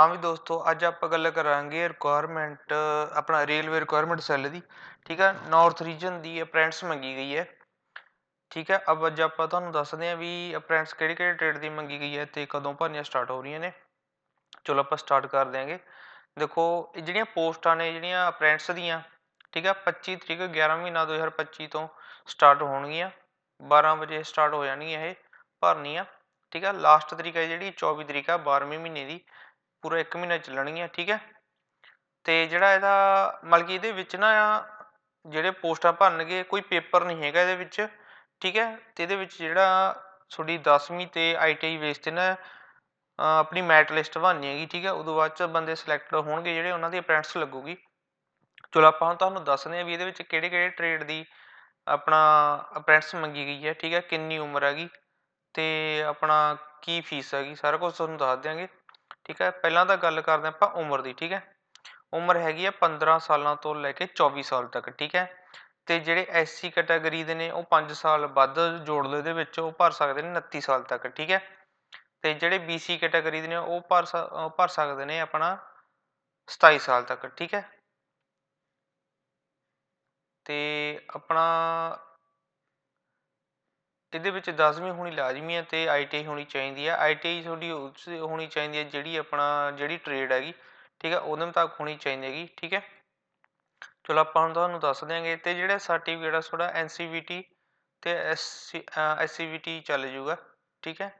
ਹਾਂ ਵੀ ਦੋਸਤੋ, ਅੱਜ ਆਪਾਂ ਗੱਲ ਕਰਾਂਗੇ ਰਿਕੁਆਇਰਮੈਂਟ ਆਪਣਾ ਰੇਲਵੇ ਰਿਕੁਆਇਰਮੈਂਟ ਸੈੱਲ ਦੀ, ਠੀਕ ਹੈ ਨਾਰਥ ਰੀਜਨ ਦੀ ਅਪ੍ਰੈਂਟਸ ਮੰਗੀ ਗਈ ਹੈ, ਠੀਕ ਹੈ ਅਬ ਅੱਜ ਆਪਾਂ ਤੁਹਾਨੂੰ ਦੱਸਦੇ ਹਾਂ ਵੀ ਅਪ੍ਰੈਂਟਸ ਕਿਹੜੇ ਕਿਹੜੇ ਟ੍ਰੇਡ ਦੀ ਮੰਗੀ ਗਈ ਹੈ ਤੇ ਕਦੋਂ ਭਰਨੀਆਂ ਸਟਾਰਟ ਹੋ ਰਹੀਆਂ ਨੇ। ਚਲੋ ਆਪਾਂ ਸਟਾਰਟ ਕਰ ਦਿਆਂਗੇ। ਦੇਖੋ, ਇਹ ਜਿਹੜੀਆਂ ਪੋਸਟਾਂ ਨੇ, ਜਿਹੜੀਆਂ ਅਪ੍ਰੈਂਟਸ ਦੀਆਂ, ਠੀਕ ਹੈ 25 ਤਰੀਕ 11 ਮਹੀਨਾ 2025 ਤੋਂ ਸਟਾਰਟ ਹੋਣਗੀਆਂ। 12 ਵਜੇ ਸਟਾਰਟ ਹੋ ਜਾਣਗੀਆਂ ਇਹ ਭਰਨੀਆਂ, ਠੀਕ ਹੈ ਲਾਸਟ ਤਰੀਕ ਹੈ ਜਿਹੜੀ 24 ਤਰੀਕ ਆ 12ਵੇਂ ਮਹੀਨੇ ਦੀ। ਪੂਰਾ 1 ਮਹੀਨਾ ਚੱਲਣਗੀਆਂ, ਠੀਕ ਹੈ? ਤੇ ਜਿਹੜਾ ਇਹਦਾ ਮਤਲਬ ਕਿ ਇਹਦੇ ਵਿੱਚ ਨਾ ਜਿਹੜੇ ਪੋਸਟਾਂ ਭਰਨਗੇ, ਕੋਈ ਪੇਪਰ ਨਹੀਂ ਹੈਗਾ ਇਹਦੇ ਵਿੱਚ, ਠੀਕ ਹੈ? ਤੇ ਇਹਦੇ ਵਿੱਚ ਜਿਹੜਾ ਤੁਹਾਡੀ 10ਵੀਂ ਤੇ ਆਈਟੀਆਈ ਬੇਸ ਤੇ ਨਾ ਆਪਣੀ ਮੈਟ ਲਿਸਟ ਬਣਨੀ ਹੈਗੀ, ਠੀਕ ਹੈ? ਉਦੋਂ ਬਾਅਦ ਚ ਬੰਦੇ ਸਿਲੈਕਟ ਹੋਣਗੇ, ਜਿਹੜੇ ਉਹਨਾਂ ਦੀ ਅਪ੍ਰੈਂਟਿਸ ਲੱਗੂਗੀ। ਚਲੋ ਆਪਾਂ ਹੁਣ ਤੁਹਾਨੂੰ ਦੱਸਦੇ ਹਾਂ ਵੀ ਇਹਦੇ ਵਿੱਚ ਕਿਹੜੇ ਕਿਹੜੇ ਟ੍ਰੇਡ ਦੀ ਆਪਣਾ ਅਪ੍ਰੈਂਟਿਸ ਮੰਗੀ ਗਈ ਹੈ, ਠੀਕ ਹੈ? ਕਿੰਨੀ ਉਮਰ ਹੈਗੀ? ਤੇ ਆਪਣਾ ਕੀ ਫੀਸ ਹੈਗੀ? ਸਾਰਾ ਕੁਝ ਤੁਹਾਨੂੰ ਦੱਸ ਦਿਆਂਗੇ। ਠੀਕ ਹੈ, ਪਹਿਲਾਂ ਤਾਂ ਗੱਲ ਕਰਦੇ ਆਪਾਂ ਉਮਰ ਦੀ, ਠੀਕ ਹੈ। ਉਮਰ ਹੈਗੀ ਆ 15 ਸਾਲਾਂ ਤੋਂ ਲੈ ਕੇ 24 ਸਾਲ ਤੱਕ, ਠੀਕ ਹੈ। ਤੇ ਜਿਹੜੇ ਐਸਸੀ ਕੈਟਾਗਰੀ ਦੇ ਨੇ, ਉਹ 5 ਸਾਲ ਵੱਧ ਜੋੜ ਲਓ ਇਹਦੇ ਵਿੱਚ, ਉਹ ਭਰ ਸਕਦੇ ਨੇ 29 ਸਾਲ ਤੱਕ, ਠੀਕ ਹੈ। ਤੇ ਜਿਹੜੇ ਬੀਸੀ ਕੈਟਾਗਰੀ ਦੇ ਨੇ, ਉਹ ਭਰ ਭਰ ਸਕਦੇ ਨੇ ਆਪਣਾ 27 ਸਾਲ ਤੱਕ, ਠੀਕ ਹੈ। ਤੇ ਆਪਣਾ ਇਹਦੇ ਵਿੱਚ 10ਵੀਂ ਹੋਣੀ ਲਾਜ਼ਮੀ ਹੈ ਅਤੇ ਆਈ ਟੀ ਆਈ ਹੋਣੀ ਚਾਹੀਦੀ ਹੈ। ਆਈ ਟੀ ਆਈ ਤੁਹਾਡੀ ਉਸ ਹੋਣੀ ਚਾਹੀਦੀ ਹੈ ਜਿਹੜੀ ਆਪਣਾ, ਜਿਹੜੀ ਟਰੇਡ ਹੈਗੀ, ਠੀਕ ਹੈ, ਉਹਦੇ ਮੁਤਾਬਕ ਹੋਣੀ ਚਾਹੀਦੀ ਹੈਗੀ, ਠੀਕ ਹੈ। ਚਲੋ ਆਪਾਂ ਹੁਣ ਤੁਹਾਨੂੰ ਦੱਸ ਦਿਆਂਗੇ ਅਤੇ ਜਿਹੜਾ ਸਰਟੀਫਿਕੇਟ ਆ ਤੁਹਾਡਾ ਸੀ ਤੇ ਟੀ ਚੱਲ ਜੂਗਾ ਠੀਕ ਹੈ।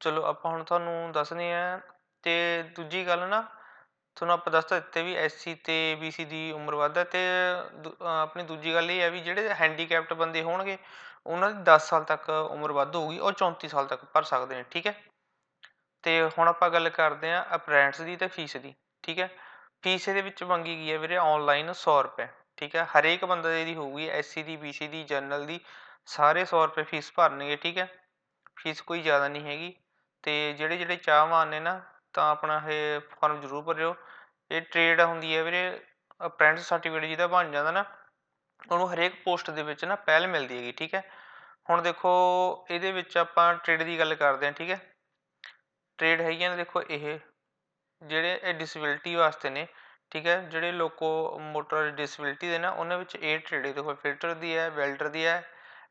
ਚਲੋ ਆਪਾਂ ਹੁਣ ਤੁਹਾਨੂੰ ਦੱਸਦੇ ਹਾਂ ਅਤੇ ਦੂਜੀ ਗੱਲ ਨਾ, ਤੁਹਾਨੂੰ ਆਪਾਂ ਦੱਸ ਦਿੱਤੇ ਵੀ ਐਸਸੀ ਤੇ ਬੀਸੀ ਦੀ ਉਮਰ ਵੱਧ ਹੈ ਤੇ ਆਪਣੀ ਦੂਜੀ ਗੱਲ ਇਹ ਹੈ ਵੀ ਜਿਹੜੇ ਹੈਂਡੀਕੈਪਟ ਬੰਦੇ ਹੋਣਗੇ ਉਹਨਾਂ ਦੀ 10 ਸਾਲ ਤੱਕ ਉਮਰ ਵੱਧ ਹੋਊਗੀ, ਉਹ 34 ਸਾਲ ਤੱਕ ਭਰ ਸਕਦੇ ਨੇ, ਠੀਕ ਹੈ? ਤੇ ਹੁਣ ਆਪਾਂ ਗੱਲ ਕਰਦੇ ਹਾਂ ਅਪਰੈਂਟਸ ਦੀ ਤੇ ਫੀਸ ਦੀ, ਠੀਕ ਹੈ? ਫੀਸ ਇਹਦੇ ਵਿੱਚ ਮੰਗੀ ਗਈ ਹੈ ਵੀਰੇ ਆਨਲਾਈਨ 100 ਰੁਪਏ, ਠੀਕ ਹੈ? ਹਰੇਕ ਬੰਦੇ ਦੀ ਹੋਊਗੀ ਐਸਸੀ ਦੀ ਬੀਸੀ ਦੀ ਜਨਰਲ ਦੀ, ਸਾਰੇ 100 ਰੁਪਏ ਫੀਸ ਭਰਨਗੇ, ਠੀਕ ਹੈ? ਫੀਸ ਕੋਈ ਜ਼ਿਆਦਾ ਨਹੀਂ ਹੈਗੀ, ਤੇ ਜਿਹੜੇ ਜਿਹੜੇ ਚਾਹਵਾਨ ਨੇ ਨਾ, ਤਾਂ ਆਪਣਾ ਇਹ ਫਾਰਮ ਜ਼ਰੂਰ ਭਰਿਓ। ਇਹ ਟ੍ਰੇਡ ਹੁੰਦੀ ਹੈ ਵੀਰੇ ਅਪ੍ਰੈਂਟਿਸ ਸਰਟੀਫਿਕੇਟ ਜਿਹਦਾ ਬਣ ਜਾਂਦਾ ਨਾ ਉਹਨੂੰ ਹਰੇਕ ਪੋਸਟ ਦੇ ਵਿੱਚ ਨਾ ਪਹਿਲ ਮਿਲਦੀ ਹੈਗੀ, ਠੀਕ ਹੈ? ਹੁਣ ਦੇਖੋ, ਇਹਦੇ ਵਿੱਚ ਆਪਾਂ ਟ੍ਰੇਡ ਦੀ ਗੱਲ ਕਰਦੇ ਹਾਂ, ਠੀਕ ਹੈ? ਟ੍ਰੇਡ ਹੈਗੀਆਂ ਨੇ ਦੇਖੋ ਇਹ, ਜਿਹੜੇ ਇਹ ਡਿਸੇਬਿਲਟੀ ਵਾਸਤੇ ਨੇ, ਠੀਕ ਹੈ? ਜਿਹੜੇ ਲੋਕੋ ਮੋਟਰ ਡਿਸੇਬਿਲਟੀ ਦੇ ਨਾ, ਉਹਨਾਂ ਵਿੱਚ ਇਹ ਟ੍ਰੇਡ ਦੇਖੋ ਫਿਲਟਰ ਦੀ ਹੈ ਵੈਲਡਰ ਦੀ ਹੈ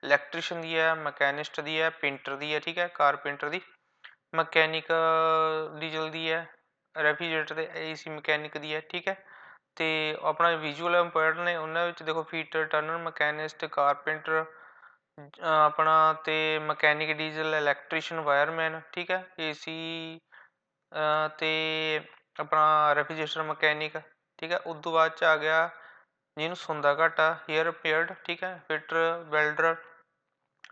ਇਲੈਕਟ੍ਰੀਸ਼ੀਅਨ ਦੀ ਹੈ ਮਕੈਨਿਸਟ ਦੀ ਹੈ ਪੇਂਟਰ ਦੀ ਹੈ, ਠੀਕ ਹੈ? ਕਾਰਪੈਂਟਰ ਦੀ ਮਕੈਨਿਕ ਡੀਜ਼ਲ ਦੀ ਹੈ ਰੈਫ੍ਰਿਜਰੇਟਰ ਦੇ ਏਸੀ ਮਕੈਨਿਕ ਦੀ ਹੈ, ਠੀਕ ਹੈ? ਅਤੇ ਆਪਣਾ ਵਿਜ਼ੂਅਲ ਇੰਪਾਇਰਡ ਨੇ, ਉਹਨਾਂ ਵਿੱਚ ਦੇਖੋ ਫੀਟਰ ਟਰਨਰ ਮਕੈਨਿਸਟ ਕਾਰਪੈਂਟਰ ਆਪਣਾ ਅਤੇ ਮਕੈਨਿਕ ਡੀਜ਼ਲ ਇਲੈਕਟ੍ਰੀਸ਼ੀਅਨ ਵਾਇਰਮੈਨ ਠੀਕ ਹੈ ਏ ਸੀ ਅਤੇ ਆਪਣਾ ਰੈਫਰੀਜਰੇਟਰ ਮਕੈਨਿਕ ਠੀਕ ਹੈ, ਉਸ ਤੋਂ ਬਾਅਦ ਚ ਆ ਗਿਆ ਜਿਹਨੂੰ ਸੁੰਦਾ ਘਾਟਾ ਹੇਅਰ ਰਿਪੇਅਰਡ ਠੀਕ ਹੈ fitter welder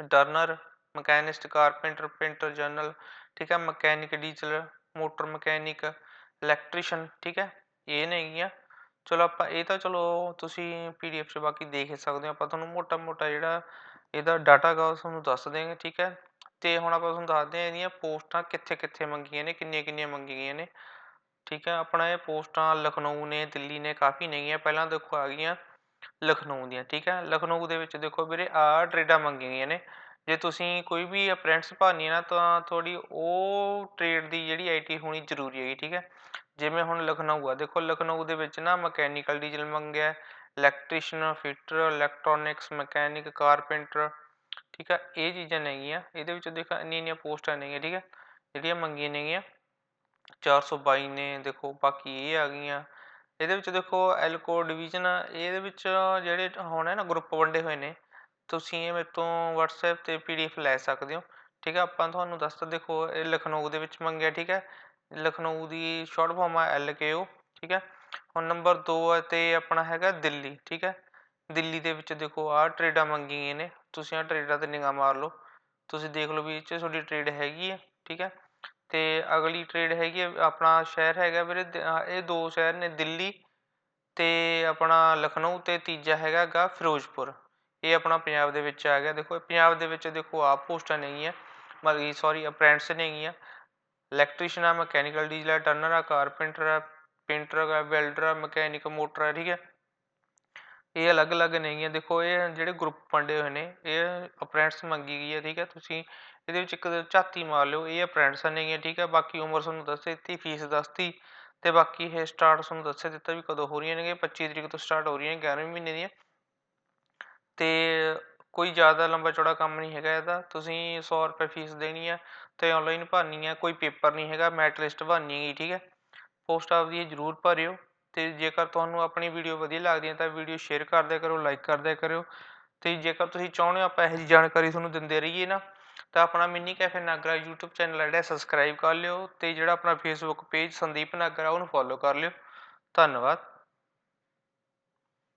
turner machinist carpenter painter general ਠੀਕ ਹੈ mechanic diesel motor mechanic electrician ਠੀਕ ਹੈ, ਇਹ ਨੇਗੀਆਂ ਚਲੋ ਆਪਾਂ ਇਹ ਤਾਂ ਚਲੋ ਤੁਸੀਂ ਪੀਡੀਐਫ 'ਚ ਬਾਕੀ ਦੇਖ ਸਕਦੇ ਹੋ, ਆਪਾਂ ਤੁਹਾਨੂੰ ਮੋਟਾ ਮੋਟਾ ਜਿਹੜਾ ਇਹਦਾ ਡਾਟਾ ਗਾ ਤੁਹਾਨੂੰ ਦੱਸ ਦੇਵਾਂਗੇ ਠੀਕ ਹੈ? ਤੇ ਹੁਣ ਆਪਾਂ ਤੁਹਾਨੂੰ ਦੱਸਦੇ ਹਾਂ ਇਹਦੀਆਂ ਪੋਸਟਾਂ ਕਿੱਥੇ ਕਿੱਥੇ ਮੰਗੀਆਂ ਨੇ ਕਿੰਨੀਆਂ ਕਿੰਨੀਆਂ ਮੰਗੀਆਂ ਗਈਆਂ ਨੇ, ਠੀਕ ਹੈ? ਆਪਣਾ ਇਹ ਪੋਸਟਾਂ ਲਖਨਊ ਨੇ, ਦਿੱਲੀ ਨੇ ਕਾਫੀ ਨੇਗੀਆਂ, ਪਹਿਲਾਂ ਦੇਖੋ ਆ ਗਈਆਂ ਲਖਨਊ ਦੀਆਂ, ਠੀਕ ਹੈ? ਲਖਨਊ ਦੇ ਵਿੱਚ ਦੇਖੋ ਵੀਰੇ ਆ ਟਰੇਡਾਂ ਮੰਗੀਆਂ ਗਈਆਂ ਨੇ, ਜੇ ਤੁਸੀਂ ਕੋਈ ਵੀ ਅਪ੍ਰੈਂਟਿਸ ਭਰਨੀ ਨਾ ਤਾਂ ਤੁਹਾਡੀ ਉਹ ਟ੍ਰੇਡ ਦੀ ਜਿਹੜੀ ਆਈਟੀ ਹੋਣੀ ਜ਼ਰੂਰੀ ਹੈਗੀ, ਠੀਕ ਹੈ? ਜਿਵੇਂ ਹੁਣ ਲਖਨਊ ਆ, ਦੇਖੋ ਲਖਨਊ ਦੇ ਵਿੱਚ ਨਾ ਮਕੈਨੀਕਲ ਡੀਜ਼ਲ ਮੰਗਿਆ electrician fitter, electronics, mechanic, carpenter, ਠੀਕ ਹੈ ਇਹ ਚੀਜ਼ਾਂ ਨੇਗੀਆਂ ਇਹਦੇ ਵਿੱਚ ਦੇਖੋ ਇੰਨੀਆਂ ਇੰਨੀਆਂ ਪੋਸਟਾਂ ਨੇਗੀਆਂ ਠੀਕ ਹੈ ਜਿਹੜੀਆਂ ਮੰਗੀਆਂ ਨੇਗੀਆਂ 422 ਨੇ, ਦੇਖੋ ਬਾਕੀ ਇਹ ਆ ਗਈਆਂ, ਇਹਦੇ ਵਿੱਚ ਦੇਖੋ ਐਲਕੋ ਡਿਵੀਜ਼ਨ, ਇਹਦੇ ਵਿੱਚ ਜਿਹੜੇ ਹੋਣੇ ਨਾ ਗਰੁੱਪ ਵੰਡੇ ਹੋਏ ਨੇ, ਤੁਸੀਂ ਇਹ ਮੇਰੇ ਤੋਂ WhatsApp ਤੇ PDF ਲੈ ਸਕਦੇ ਹੋ, ਠੀਕ ਆ, ਆਪਾਂ ਤੁਹਾਨੂੰ ਦੱਸਦਾ ਦੇਖੋ ਇਹ ਲਖਨਊ ਦੇ ਵਿੱਚ ਮੰਗਿਆ, ਠੀਕ ਹੈ ਲਖਨਊ ਦੀ ਸ਼ਾਰਟ ਫਾਰਮ ਆ ਐੱਲ ਕੇ ਓ ਠੀਕ ਹੈ। ਹੁਣ ਨੰਬਰ 2 ਤੇ ਆਪਣਾ ਹੈਗਾ ਦਿੱਲੀ, ਠੀਕ ਹੈ। ਦਿੱਲੀ ਦੇ ਵਿੱਚ ਦੇਖੋ ਆਹ ਟਰੇਡਾਂ ਮੰਗੀਆਂ ਨੇ, ਤੁਸੀਂ ਆਹ ਟਰੇਡਾਂ ਤੇ ਨਿਗਾਹ ਮਾਰ ਲਓ। ਤੁਸੀਂ ਦੇਖ ਲਓ ਵੀ ਇਹ 'ਚ ਤੁਹਾਡੀ ਟਰੇਡ ਹੈਗੀ ਹੈ ਠੀਕ ਹੈ। ਤੇ ਅਗਲੀ ਟਰੇਡ ਹੈਗੀ ਹੈ ਆਪਣਾ ਸ਼ਹਿਰ ਹੈਗਾ ਵੀਰੇ ਇਹ ਦੋ ਸ਼ਹਿਰ ਨੇ ਦਿੱਲੀ ਤੇ ਆਪਣਾ ਲਖਨਊ ਤੇ ਤੀਜਾ ਹੈਗਾ ਗਾ ਫਿਰੋਜ਼ਪੁਰ। ਇਹ ਆਪਣਾ ਪੰਜਾਬ ਦੇ ਵਿੱਚ ਆ ਗਿਆ। ਦੇਖੋ ਪੰਜਾਬ ਦੇ ਵਿੱਚ ਦੇਖੋ ਆਪ ਪੋਸਟਾਂ ਨੇਗੀਆਂ ਮਤਲਬ ਕਿ ਸੌਰੀ ਅਪ੍ਰੈਂਟਸ ਨੇਗੀਆਂ ਇਲੈਕਟ੍ਰੀਸ਼ਨ ਆ ਮਕੈਨੀਕਲ ਡੀਜ਼ਲ ਆ ਟਰਨਰ ਆ ਕਾਰਪੈਂਟਰ ਆ ਪੇਂਟਰ ਆ ਵੈਲਡਰ ਆ ਮਕੈਨਿਕ ਮੋਟਰ ਆ, ਠੀਕ ਹੈ। ਇਹ ਅਲੱਗ-ਅਲੱਗ ਨੇਗੀਆਂ ਦੇਖੋ, ਇਹ ਜਿਹੜੇ ਗਰੁੱਪ ਵੰਡੇ ਹੋਏ ਨੇ, ਇਹ ਅਪ੍ਰੈਂਟਸ ਮੰਗੀ ਗਈ ਹੈ, ਠੀਕ ਹੈ। ਤੁਸੀਂ ਇਹਦੇ ਵਿੱਚ ਇੱਕ ਝਾਤੀ ਮਾਰ ਲਿਓ, ਇਹ ਅਪ੍ਰੈਂਟਸ ਨੇਗੀਆਂ ਠੀਕ ਹੈ। ਬਾਕੀ ਉਮਰ ਤੁਹਾਨੂੰ ਦੱਸ ਦਿੱਤੀ, ਫੀਸ ਦੱਸਤੀ ਤੇ ਬਾਕੀ ਇਹ ਸਟਾਰਟ ਤੁਹਾਨੂੰ ਦੱਸਿਆ ਦਿੱਤਾ ਵੀ ਕਦੋਂ ਹੋ ਰਹੀਆਂ ਨੇ 25 ਤਰੀਕ ਤੋਂ ਸਟਾਰਟ ਹੋ ਰਹੀਆਂ 11ਵੇਂ ਮਹੀਨੇ ਦੀਆਂ। ਤੇ ਕੋਈ ਜ਼ਿਆਦਾ ਲੰਬਾ ਚੌੜਾ ਕੰਮ ਨਹੀਂ ਹੈਗਾ ਇਹਦਾ। ਤੁਸੀਂ ਸੌ ਰੁਪਏ ਫੀਸ ਦੇਣੀ ਆ ਅਤੇ ਔਨਲਾਈਨ ਭਰਨੀ ਆ, ਕੋਈ ਪੇਪਰ ਨਹੀਂ ਹੈਗਾ, ਮੈਟ ਲਿਸਟ ਭਰਨੀ ਹੈਗੀ, ਠੀਕ ਹੈ। ਪੋਸਟ ਆਪਦੀ ਇਹ ਜ਼ਰੂਰ ਭਰਿਓ ਅਤੇ ਜੇਕਰ ਤੁਹਾਨੂੰ ਆਪਣੀ ਵੀਡੀਓ ਵਧੀਆ ਲੱਗਦੀ ਹੈ ਤਾਂ ਵੀਡੀਓ ਸ਼ੇਅਰ ਕਰ ਦਿਆ ਕਰੋ ਲਾਈਕ ਕਰ ਦਿਆ ਕਰਿਓ ਅਤੇ ਜੇਕਰ ਤੁਸੀਂ ਚਾਹੁੰਦੇ ਹੋ ਆਪਾਂ ਇਹੋ ਜਿਹੀ ਜਾਣਕਾਰੀ ਤੁਹਾਨੂੰ ਦਿੰਦੇ ਰਹੀਏ ਨਾ, ਤਾਂ ਆਪਣਾ mini cafe Nagra YouTube channel ਜਿਹੜਾ ਸਬਸਕ੍ਰਾਈਬ ਕਰ ਲਿਓ ਅਤੇ ਜਿਹੜਾ ਆਪਣਾ ਫੇਸਬੁੱਕ ਪੇਜ ਸੰਦੀਪ ਨਾਗਰਾ ਉਹਨੂੰ ਫੋਲੋ ਕਰ ਲਿਓ। ਧੰਨਵਾਦ।